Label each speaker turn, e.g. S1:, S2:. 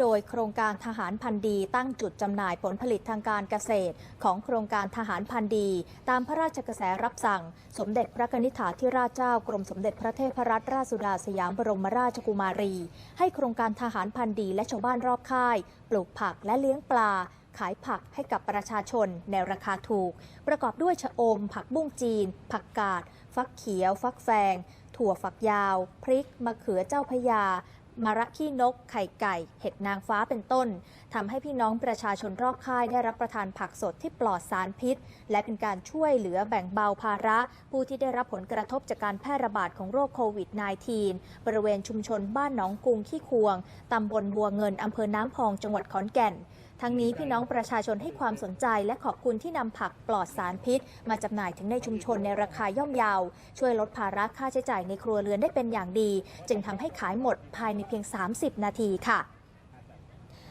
S1: โดยโครงการทหารพันธ์ดีตั้งจุดจำหน่ายผลผลิตทางการเกษตร ของโครงการทหารพันธ์ดี ตามพระราชกระแสรับสั่ง สมเด็จพระนิธิาธิราชเจ้ากรมสมเด็จพระเทพรัตนราชสุดาสยามบรมราชกุมารี ให้โครงการทหารพันธ์ดีและชาวบ้านรอบค่าย ปลูกผักและเลี้ยงปลา ขายผักให้กับประชาชนในราคาถูก ประกอบด้วยชะอม ผักบุ้งจีน ผักกาด ฟักเขียว ฟักแฟงถั่วฝักยาว พริก มะเขือเจ้าพยา มะระขี้นก ไข่ไก่ เห็ดนางฟ้าเป็นต้นทำให้พี่น้องประชาชนรอบค่ายได้รับประทานผักสดที่ปลอดสารพิษ และเป็นการช่วยเหลือแบ่งเบาภาระ ผู้ที่ได้รับผลกระทบจากการแพร่ระบาดของโรคโควิด -19 บริเวณชุมชนบ้านหนองกุงขี้ควงตำบลบัวเงินอำเภอน้ำพองจังหวัดขอนแก่นทั้งนี้พี่น้องประชาชนให้ความสนใจและขอบคุณที่นำผักปลอดสารพิษ มาจำหน่ายถึงในชุมชนในราคาย่อมเยา ช่วยลดภาระค่าใช้จ่ายในครัวเรือนได้เป็นอย่างดี จึงทำให้ขายหมดภายในเพียง 30 นาทีค่ะ